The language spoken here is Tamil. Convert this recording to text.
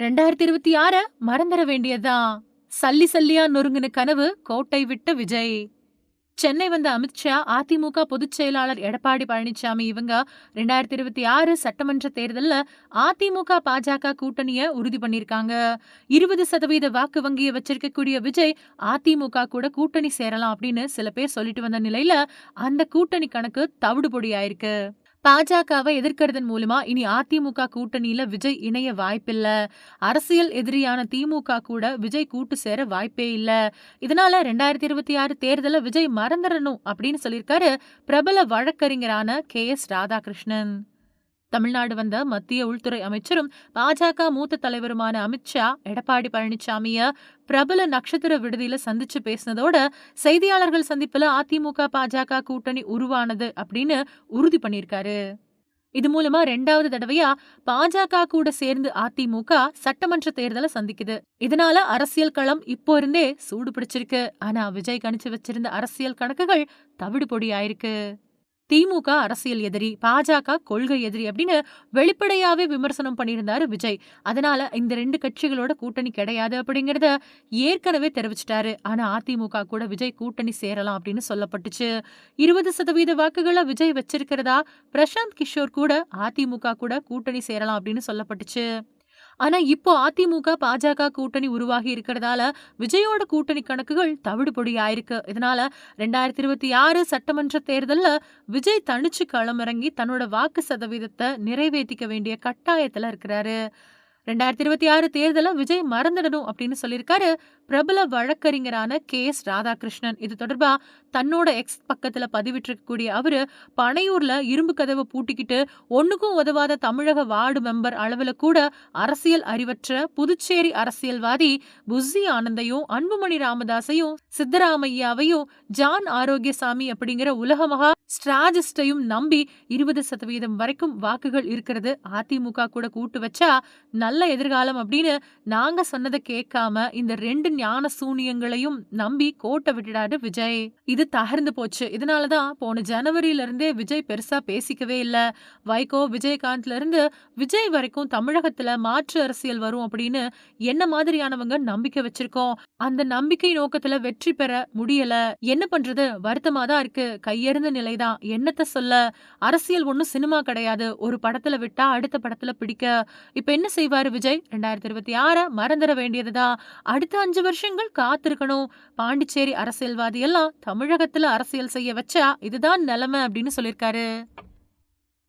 ரெண்டாயிரத்தி இருபத்தி ஆற மறந்துட வேண்டியதுதான். சல்லி சல்லியா நொறுங்கின கனவு கோட்டை விட்ட விஜய். சென்னை வந்த அமித்ஷா அதிமுக பொதுச் செயலாளர் எடப்பாடி பழனிசாமி இவங்க ரெண்டாயிரத்தி இருபத்தி ஆறு சட்டமன்ற தேர்தல்ல அதிமுக பாஜக கூட்டணிய உறுதி பண்ணிருக்காங்க. இருபது சதவீத வாக்கு வங்கியை வச்சிருக்கக்கூடிய விஜய் அதிமுக கூட கூட்டணி சேரலாம் அப்படின்னு சில பேர் சொல்லிட்டு வந்த நிலையில அந்த கூட்டணி கணக்கு தவிடுபொடி ஆயிருக்கு பாஜகவை எதிர்க்கிறதன் மூலமா இனி அதிமுக கூட்டணியில விஜய் இணைய வாய்ப்பில்ல. அரசியல் எதிரியான திமுக கூட விஜய் கூட்டு சேர வாய்ப்பே இல்ல. இதனால ரெண்டாயிரத்தி இருபத்தி ஆறு தேர்தல விஜய் மறந்துடணும் அப்படின்னு சொல்லியிருக்காரு பிரபல வழக்கறிஞரான கே எஸ் ராதாகிருஷ்ணன். தமிழ்நாடு வந்த மத்திய உள்துறை அமைச்சரும் பாஜக மூத்த தலைவருமான அமித்ஷா எடப்பாடி பழனிசாமிய பிரபல நட்சத்திர விடுதியில சந்திச்சு பேசினதோட செய்தியாளர்கள் சந்திப்புல அதிமுக பாஜக கூட்டணி உருவானது அப்படின்னு உறுதி பண்ணியிருக்காரு. இது மூலமா ரெண்டாவது தடவையா பாஜக கூட சேர்ந்து அதிமுக சட்டமன்ற தேர்தலை சந்திக்குது. இதனால அரசியல் களம் இப்போ இருந்தே சூடு பிடிச்சிருக்கு. ஆனா விஜய் கணிச்சு வச்சிருந்த அரசியல் கணக்குகள் தவிடு பொடி ஆயிருக்கு திமுக அரசியல் எதிரி பாஜக கொள்கை எதிரி அப்படின்னு வெளிப்படையாவே விமர்சனம் பண்ணியிருந்தாரு விஜய். அதனால இந்த ரெண்டு கட்சிகளோட கூட்டணி கிடையாது அப்படிங்கறத ஏற்கனவே தெரிவிச்சிட்டாரு. ஆனா அதிமுக கூட விஜய் கூட்டணி சேரலாம் அப்படின்னு சொல்லப்பட்டுச்சு. இருபது சதவீத வாக்குகளை விஜய் வச்சிருக்கிறதா? பிரசாந்த் கிஷோர் கூட அதிமுக கூட கூட்டணி சேரலாம் அப்படின்னு சொல்லப்பட்டுச்சு. ஆனா இப்போ அதிமுக பாஜக கூட்டணி உருவாகி இருக்கிறதால விஜயோட கூட்டணி கணக்குகள் தவிடுபொடி ஆயிருக்கு இதனால ரெண்டாயிரத்தி இருபத்தி ஆறு சட்டமன்ற தேர்தல்ல விஜய் தனிச்சு களமிறங்கி தன்னோட வாக்கு சதவீதத்தை நிறைவேற்றிக்க வேண்டிய கட்டாயத்துல இருக்கிறாரு. ரெண்டாயிரத்தி இருபத்தி ஆறு தேர்தலை விஜய் மறந்துடணும் அப்படின்னு சொல்லியிருக்காரு பிரபல வழக்கறிஞரான கே எஸ் ராதாகிருஷ்ணன். இது தொடர்பா தன்னோட எக்ஸ் பக்கத்துல பதிவிட்டிருக்கக்கூடிய அவரு பனையூர்ல இரும்பு கதவை பூட்டிக்கிட்டு ஒண்ணுக்கும் உதவாத தமிழக வார்டு மெம்பர் அளவுல கூட அரசியல் அறிவற்ற புதுச்சேரி அரசியல்வாதி புஸ்ஸி ஆனந்தையும் அன்புமணி ராமதாஸையும் சித்தராமையாவையும் ஜான் ஆரோக்கியசாமி அப்படிங்கிற உலக மகா ஸ்ட்ராஜிஸ்டையும் நம்பி இருபது சதவீதம் வரைக்கும் வாக்குகள் இருக்கிறது அதிமுக கூட கூட்டு வச்சா நல்ல எதிர்காலம் அப்படின்னு நாங்க சொன்னதை கேட்காம இந்த ரெண்டு ஞான சூனியங்களையும் நம்பி கோட்டை விட்டுடாரு விஜய். இது தகர்ந்து போச்சு. இதனாலதான் போன ஜனவரியில இருந்தே விஜய் பெருசா பேசிக்கவே இல்ல. வைகோ விஜயகாந்த்ல இருந்து விஜய் வரைக்கும் தமிழகத்துல மாற்று அரசியல் வரும் அப்படின்னு என்ன மாதிரியானவங்க நம்பிக்கை வச்சிருக்கோம். அந்த நம்பிக்கை நோக்கத்துல வெற்றி பெற முடியல. என்ன பண்றது? வருத்தமா தான் இருக்கு. கையெறிந்த நிலைதான். என்னத்த சொல்ல? அரசியல் ஒண்ணும் சினிமா கிடையாது. ஒரு படத்துல விட்டா அடுத்த படத்துல பிடிக்க. இப்ப என்ன செய்வாரு விஜய்? ரெண்டாயிரத்தி இருபத்தி ஆற மறந்துட வேண்டியதுதான். அடுத்த அஞ்சு வருஷங்கள் காத்திருக்கணும். பாண்டிச்சேரி அரசியல்வாதி எல்லாம் தமிழகத்துல அரசியல் செய்ய வச்சா இதுதான் நிலைமை அப்படின்னு சொல்லியிருக்காரு.